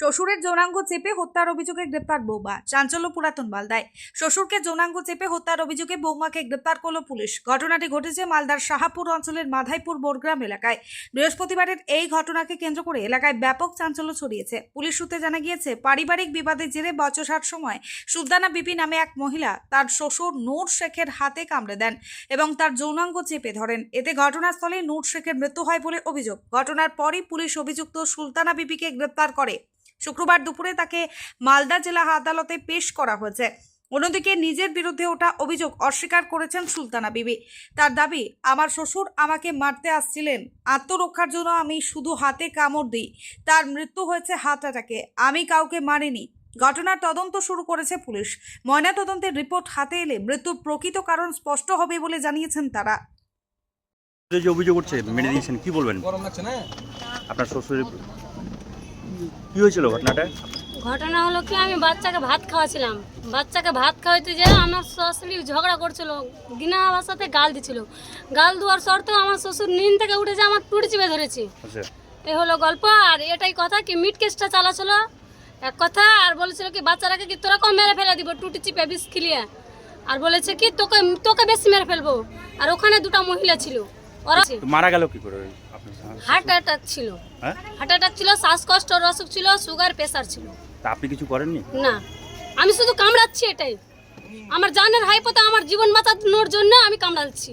শ্বশুরের যৌনাঙ্গ চেপে হত্যার অভিযোগে গ্রেপ্তার বৌমা। চাঞ্চল্য পুরাতন মালদায়। শ্বশুরকে যৌনাঙ্গ চেপে হত্যার অভিযোগে বৌমাকে গ্রেপ্তার করল পুলিশ। ঘটনাটি ঘটেছে মালদার শাহাপুর অঞ্চলের মাধাইপুর বোরগ্রাম এলাকায়। বৃহস্পতিবারের এই ঘটনাকে কেন্দ্র করে এলাকায় ব্যাপক চাঞ্চল্য ছড়িয়েছে। পুলিশ সূত্রে জানা গিয়েছে, পারিবারিক বিবাদের জেরে বচসার সময় সুলতানা বিপি নামে এক মহিলা তার শ্বশুর নূর শেখের হাতে কামড়ে দেন এবং তার যৌনাঙ্গ চেপে ধরেন। এতে ঘটনাস্থলে নূর শেখের মৃত্যু হয় বলে অভিযোগ। ঘটনার পরই পুলিশ অভিযুক্ত সুলতানা বিপিকে গ্রেপ্তার করে। শুক্রবার দুপুরে তাকে মালদা জেলা আদালতে পেশ করা হয়েছে। অন্যদিকে নিজের বিরুদ্ধে ওঠা অভিযোগ অস্বীকার করেছেন সুলতানা বিবি। তার দাবি আমার শ্বশুর আমাকে মারতে আসছিলেন। আত্মরক্ষার জন্য আমি শুধু হাতে কামড় দিই। তার মৃত্যু হয়েছে হাত অ্যাটাকে। আমি কাউকে মারিনি। ঘটনার তদন্ত শুরু করেছে পুলিশ। ময়নাতদন্তের রিপোর্ট হাতে এলে মৃত্যুর প্রকৃত কারণ স্পষ্ট হবে বলে জানিয়েছেন তারা। যে অভিযোগ উঠছে মেনে দিয়েছেন কি বলবেন? গরম লাগছে না? আপনার শ্বশুরের কি হয়েছিল ঘটনাটা? ঘটনা হলো কি আমি বাচ্চাকে ভাত খাওয়াছিলাম। বাচ্চাকে ভাত খাওয়াইতে যে আমার শাশুড়ি ঝগড়া করছিল গিনা ভাষাতে গাল দিছিল। গাল দেওয়ার সত্ত্বেও আমার শ্বশুর নিন থেকে উঠে যে আমার টুটি চিপে ধরেছে। আচ্ছা। এ হলো গল্প আর এটাই কথা কি মিট কেসটা চালাছিল? এক কথা আর বলেছিল কি বাচ্চাটাকে কি তোরা কম মেরে ফেলে দিব টুটি চিপে বিষ খিলিয়ে? আর বলেছে কি তোকে তোকে বেশি মেরে ফেলব। আর ওখানে দুটো মহিলা ছিল। ওরা মারা গেল কি করে? হার্ট অ্যাটাক ছিল। হ্যাঁ? হার্ট অ্যাটাক ছিল শ্বাসকষ্ট অসুখ ছিল সুগার প্রেসার ছিল। তা আপনি কিছু করেননি? না। আমি শুধু কামড়াচ্ছি এটাই। আমার জানের হাইপোতে আমার জীবন বাঁচানোর জন্য আমি কামড়াচ্ছি।